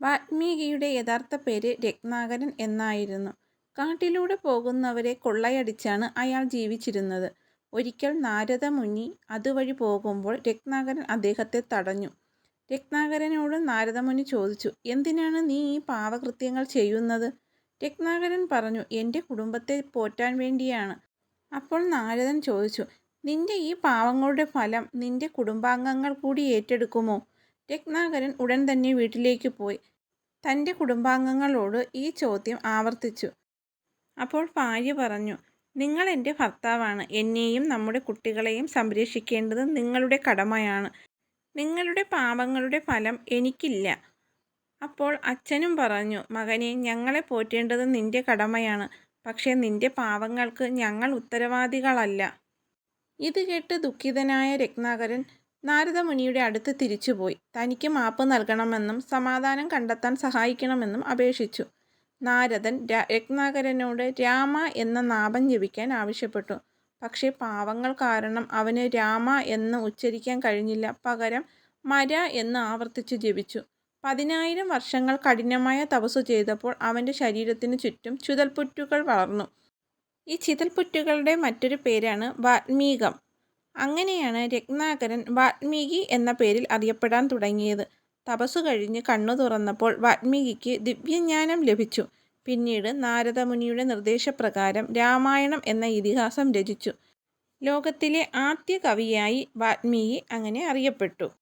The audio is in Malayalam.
വാൽമീകിയുടെ യഥാർത്ഥ പേര് രത്നാകരൻ എന്നായിരുന്നു. കാട്ടിലൂടെ പോകുന്നവരെ കൊള്ളയടിച്ചാണ് അയാൾ ജീവിച്ചിരുന്നത്. ഒരിക്കൽ നാരദ നാരദമുനി അതുവഴി പോകുമ്പോൾ രത്നാകരൻ അദ്ദേഹത്തെ തടഞ്ഞു. രത്നാകരനോട് നാരദമുനി ചോദിച്ചു "എന്തിനാണ് നീ ഈ പാവകൃത്യങ്ങൾ ചെയ്യുന്നത്? " രത്നാകരൻ പറഞ്ഞു എന്റെ കുടുംബത്തെ പോറ്റാൻ വേണ്ടിയാണ്. " അപ്പോൾ നാരദൻ ചോദിച്ചു "നിന്റെ ഈ പാവങ്ങളുടെ ഫലം നിന്റെ കുടുംബാംഗങ്ങൾ കൂടി ഏറ്റെടുക്കുമോ? " രത്നാകരൻ ഉടൻ തന്നെ വീട്ടിലേക്ക് പോയി തന്റെ കുടുംബാംഗങ്ങളോട് ഈ ചോദ്യം ആവർത്തിച്ചു. അപ്പോൾ ഭാര്യ പറഞ്ഞു "നിങ്ങൾ എന്റെ ഭർത്താവാണ്. എന്നെയും നമ്മുടെ കുട്ടികളെയും സംരക്ഷിക്കേണ്ടത് നിങ്ങളുടെ കടമയാണ്. നിങ്ങളുടെ പാപങ്ങളുടെ ഫലം എനിക്കില്ല. " അപ്പോൾ അച്ഛനും പറഞ്ഞു മകനെ ഞങ്ങളെ പോറ്റേണ്ടത് നിന്റെ കടമയാണ്. പക്ഷേ നിന്റെ പാവങ്ങൾക്ക് ഞങ്ങൾ ഉത്തരവാദികളല്ല. " ഇത് കേട്ട് ദുഃഖിതനായ രത്നാകരൻ നാരദമുനിയുടെ അടുത്ത് തിരിച്ചുപോയി തനിക്ക് മാപ്പ് നൽകണമെന്നും സമാധാനം കണ്ടെത്താൻ സഹായിക്കണമെന്നും അപേക്ഷിച്ചു. നാരദൻ രത്നാകരനോട് രാമ എന്ന നാമം ജപിക്കാൻ ആവശ്യപ്പെട്ടു. പക്ഷേ പാവങ്ങൾ കാരണം അവന് രാമ എന്ന് ഉച്ചരിക്കാൻ കഴിഞ്ഞില്ല. പകരം മര എന്ന് ആവർത്തിച്ച് ജപിച്ചു. പതിനായിരം വർഷങ്ങൾ കഠിനമായ തപസ്സു ചെയ്തപ്പോൾ അവന്റെ ശരീരത്തിന് ചുറ്റും ചുതൽപുറ്റുകൾ വളർന്നു. ഈ ചിതൽപ്പുറ്റുകളുടെ മറ്റൊരു പേരാണ് വാൽമീകം. അങ്ങനെയാണ് രത്നാകരൻ വാത്മീകി എന്ന പേരിൽ അറിയപ്പെടാൻ തുടങ്ങിയത്. തപസ്സു കഴിഞ്ഞ് കണ്ണു തുറന്നപ്പോൾ വാത്മീകിക്ക് ദിവ്യജ്ഞാനം ലഭിച്ചു. പിന്നീട് നാരദമുനിയുടെ നിർദ്ദേശപ്രകാരം രാമായണം എന്ന ഇതിഹാസം രചിച്ചു. ലോകത്തിലെ ആദ്യ കവിയായി വാൽമീകി അങ്ങനെ അറിയപ്പെട്ടു.